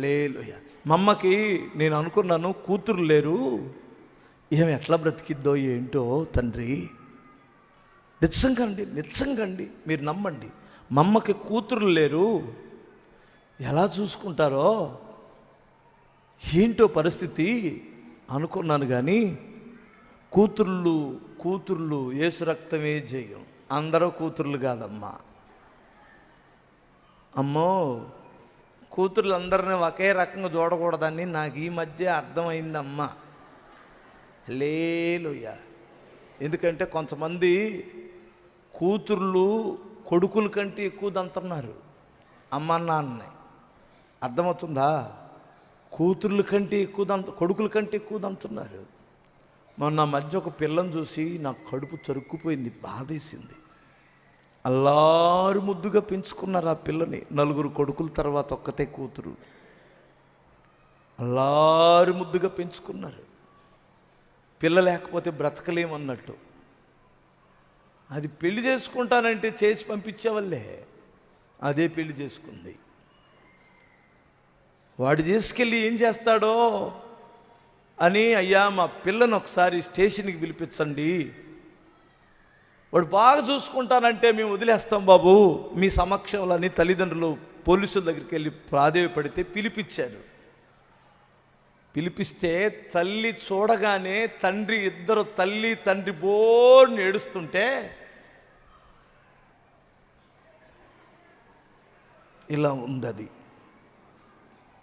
Hallelujah మా అమ్మకి నేను అనుకున్నాను కూతురు లేరు. ఏమి ఎట్లా బ్రతికిద్దో ఏంటో తండ్రి. నిజంగా అండి నిజంగా అండి మీరు నమ్మండి. మా అమ్మకి కూతురు లేరు. ఎలా చూసుకుంటారో ఏంటో పరిస్థితి అనుకున్నాను కానీ కూతుర్లు కూతుర్లు ఏసు రక్తమే జయం. అందరూ కూతుర్లు కాదమ్మా. అమ్మో కూతుర్లు అందరిని ఒకే రకంగా చూడకూడదని నాకు ఈ మధ్య అర్థమైందమ్మా. లేలుయ్య ఎందుకంటే కొంతమంది కూతుర్లు కొడుకుల కంటే ఎక్కువ దంతున్నారు. అమ్మ నాన్నని. అర్థమవుతుందా? కూతుర్ల కంటే ఎక్కువ దంత కొడుకుల కంటే ఎక్కువ దంతున్నారు. మొన్న మధ్య ఒక పిల్లని చూసి నా కడుపు చరుక్కుపోయింది బాధేసింది. అల్లారు ముద్దుగా పెంచుకున్నారు ఆ పిల్లని. నలుగురు కొడుకుల తర్వాత ఒక్కతే కూతురు. అల్లారు ముద్దుగా పెంచుకున్నారు. పిల్ల లేకపోతే బ్రతకలేమన్నట్టు. అది పెళ్ళి చేసుకుంటానంటే చేసి పంపించేవాళ్ళే. అదే పెళ్ళి చేసుకుంది. వాడు చేసుకెళ్ళి ఏం చేస్తాడో అని అయ్యా మా పిల్లను ఒకసారి స్టేషన్కి పిలిపించండి. వాడు బాగా చూసుకుంటానంటే మేము వదిలేస్తాం బాబు. మీ సమక్షంలోని తల్లిదండ్రులు పోలీసుల దగ్గరికి వెళ్ళి ప్రాధేయపడితే పిలిపించారు పిలిపిస్తే తల్లి చూడగానే తండ్రి ఇద్దరు తల్లి తండ్రి బోర్ని ఏడుస్తుంటే ఇలా ఉంది అది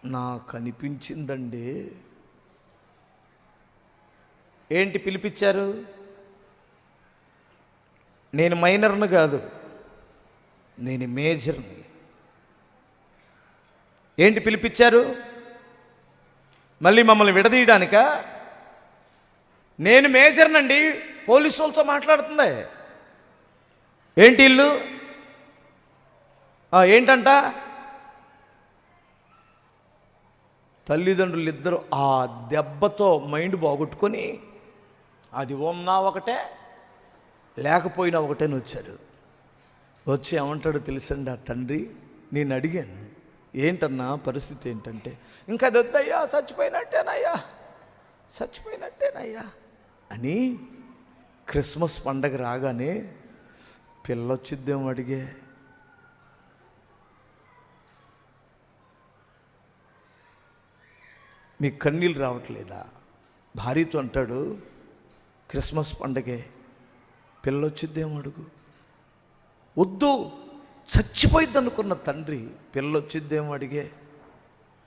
నాకు అనిపించిందండి. ఏంటి పిలిపించారు? నేను మైనర్ను కాదు నేను మేజర్ని. ఏంటి పిలిపించారు? మళ్ళీ మమ్మల్ని విడదీయడానిక? నేను మేజర్నండి పోలీసు వాళ్ళతో మాట్లాడుతుంది. ఏంటి ఇల్లు? ఏంటంట? తల్లిదండ్రులు ఇద్దరు ఆ దెబ్బతో మైండ్ బాగొట్టుకొని అది ఉన్నా ఒకటే లేకపోయినా ఒకటే వచ్చాడు. వచ్చి ఏమంటాడు తెలుసండి ఆ తండ్రి? నేను అడిగాను ఏంటన్నా పరిస్థితి ఏంటంటే? ఇంకా అది వద్దయ్యా చచ్చిపోయినట్టేనయ్యా చచ్చిపోయినట్టేనయ్యా. అని క్రిస్మస్ పండగ రాగానే పిల్లొచ్చిద్దేమో అడిగే. మీ కన్నీళ్ళు రావట్లేదా? భార్యతో అంటాడు క్రిస్మస్ పండగే పిల్లొచ్చిద్దేమో అడుగు. వద్దు చచ్చిపోయిద్ది అనుకున్న తండ్రి పిల్లొచ్చిద్దేమో అడిగే.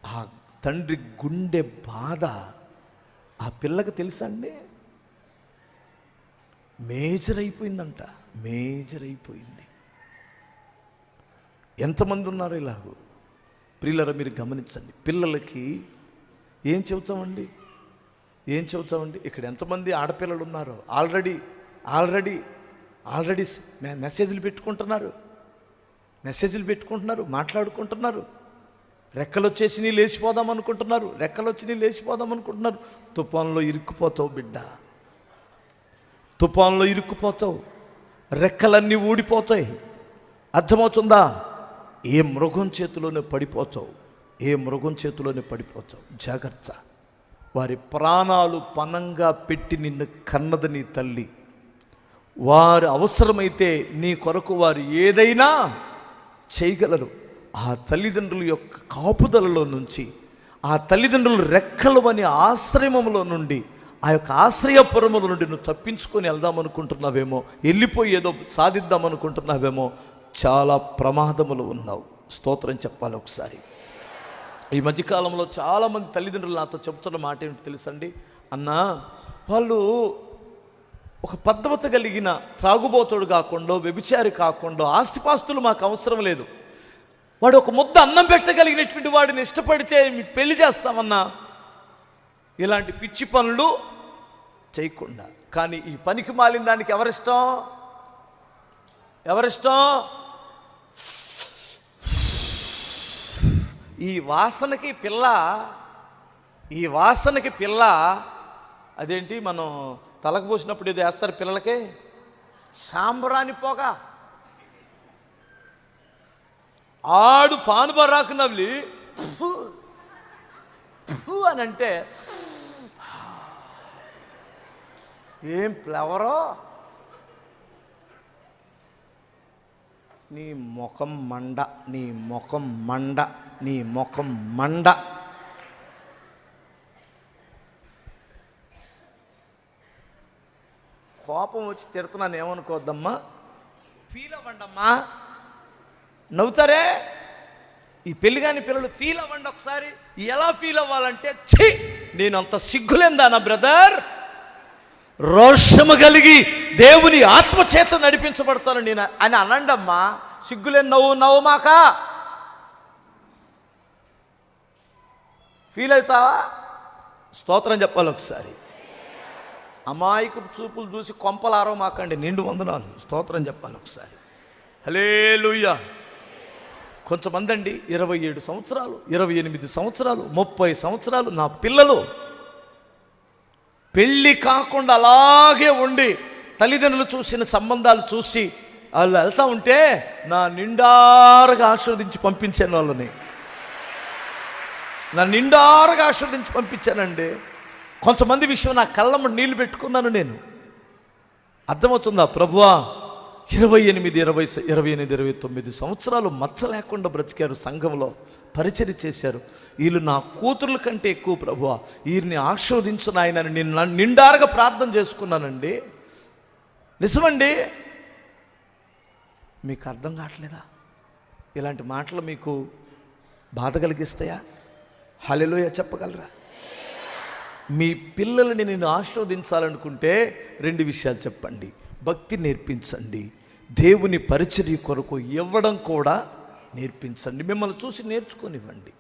ఆ తండ్రి గుండె బాధ ఆ పిల్లకి తెలుసా అండి? మేజర్ అయిపోయిందంట మేజర్ అయిపోయింది ఎంతమంది ఉన్నారు ఇలాగూ? పిల్లల మీరు గమనించండి పిల్లలకి ఏం చెబుతామండి? ఏం చెబుతామండి? ఇక్కడ ఎంతమంది ఆడపిల్లలు ఉన్నారో ఆల్రెడీ ఆల్రెడీ ఆల్రెడీ మెసేజ్లు పెట్టుకుంటున్నారు. మెసేజ్లు పెట్టుకుంటున్నారు మాట్లాడుకుంటున్నారు. రెక్కలు వచ్చేసి నీ లేచిపోదాం అనుకుంటున్నారు రెక్కలు వచ్చి నీ లేచిపోదాం అనుకుంటున్నారు తుఫాన్లో ఇరుక్కుపోతావు బిడ్డ. తుఫాన్లో ఇరుక్కుపోతావు. రెక్కలన్నీ ఊడిపోతాయి. అర్థమవుతుందా? ఏ మృగం చేతిలోనే పడిపోతావు? ఏ మృగం చేతిలోనే పడిపోతావు? జాగ్రత్త. వారి ప్రాణాలు పనంగా పెట్టి నిన్ను కన్నది నీ తల్లి. వారు అవసరమైతే నీ కొరకు వారు ఏదైనా చేయగలరు. ఆ తల్లిదండ్రుల యొక్క కాపుదలలో నుంచి ఆ తల్లిదండ్రులు రెక్కలు అనే ఆశ్రయములో నుండి ఆ యొక్క ఆశ్రయపురముల నుండి నువ్వు తప్పించుకొని వెళ్దామనుకుంటున్నావేమో వెళ్ళిపోయి ఏదో సాధిద్దామనుకుంటున్నావేమో చాలా ప్రమాదములు ఉన్నావు. స్తోత్రం చెప్పాలి ఒకసారి. ఈ మధ్యకాలంలో చాలామంది తల్లిదండ్రులు నాతో చెప్తున్న మాట ఏమిటి తెలుసండి? అన్నా వాళ్ళు ఒక పద్ధవత కలిగిన త్రాగుబోతుడు కాకుండా వ్యభిచారి కాకుండా ఆస్తిపాస్తులు మాకు అవసరం లేదు. వాడు ఒక ముద్ద అన్నం పెట్టగలిగినటువంటి వాడిని ఇష్టపడితే పెళ్ళి చేస్తామన్నా ఇలాంటి పిచ్చి పనులు చేయకుండా. కానీ ఈ పనికి మాలిన దానికి ఎవరిష్టం? ఎవరిష్టం? ఈ వాసనకి పిల్ల ఈ వాసనకి పిల్ల అదేంటి మనం తలకు పోసినప్పుడు ఇది వేస్తారు పిల్లలకి? సాంబ్రాని పొగ. ఆడు పాను బరాకు నవ్లి అని అంటే ఏం ప్లవరో? నీ ముఖం మండ నీ ముఖం మండ నీ ముఖం మండ కోపం వచ్చి తిడుతున్నాను ఏమనుకోవద్దమ్మా? ఫీల్ అవ్వండమ్మా నవ్వుతారే? ఈ పెళ్ళి కాని పిల్లలు ఫీల్ అవ్వండి ఒకసారి. ఎలా ఫీల్ అవ్వాలంటే ఛీ! నేను అంత సిగ్గులేందా నా బ్రదర్? రోషము కలిగి దేవుని ఆత్మచేత నడిపించబడతాను నేను అని అనండమ్మా. సిగ్గులేని నవ్వు నవ్వుమాక ఫీల్ అవుతావా స్తోత్రం చెప్పాలి ఒకసారి. అమాయకు చూపులు చూసి కొంపలారో మాకండి. నిండు వందనాలు. స్తోత్రం చెప్పాలి ఒకసారి. హలే కొంతమంది అండి ఇరవై ఏడు సంవత్సరాలు ఇరవై ఎనిమిది సంవత్సరాలు ముప్పై సంవత్సరాలు నా పిల్లలు పెళ్ళి కాకుండా అలాగే ఉండి తల్లిదండ్రులు చూసిన సంబంధాలు చూసి వాళ్ళు వెళ్తా ఉంటే నా నిండారుగా ఆశీర్వదించి పంపించాను వాళ్ళని. నా నిండారుగా ఆశీర్వదించి పంపించానండి. కొంతమంది విషయం నా కళ్ళమ్మ నీళ్ళు పెట్టుకున్నాను నేను. అర్థమవుతుందా? ప్రభువా ఇరవై ఎనిమిది ఇరవై ఇరవై ఎనిమిది ఇరవై తొమ్మిది సంవత్సరాలు మచ్చ లేకుండా బ్రతికారు సంఘంలో పరిచయం చేశారు. వీళ్ళు నా కూతుర్ల కంటే ఎక్కువ ప్రభువా. వీరిని ఆశీర్వదించిన నాయనని నేను నిండారుగా ప్రార్థన చేసుకున్నానండి. నిజమండి? మీకు అర్థం కావట్లేదా? ఇలాంటి మాటలు మీకు బాధ కలిగిస్తాయా? హలెలోయ చెప్పగలరా? మీ పిల్లల్ని నేను ఆశీర్వదించాలనుకుంటే రెండు విషయాలు చెప్పండి. భక్తి నేర్పించండి. దేవుని పరిచర్య కొరకు ఇవ్వడం కూడా నేర్పించండి. మిమ్మల్ని చూసి నేర్చుకొనివ్వండి.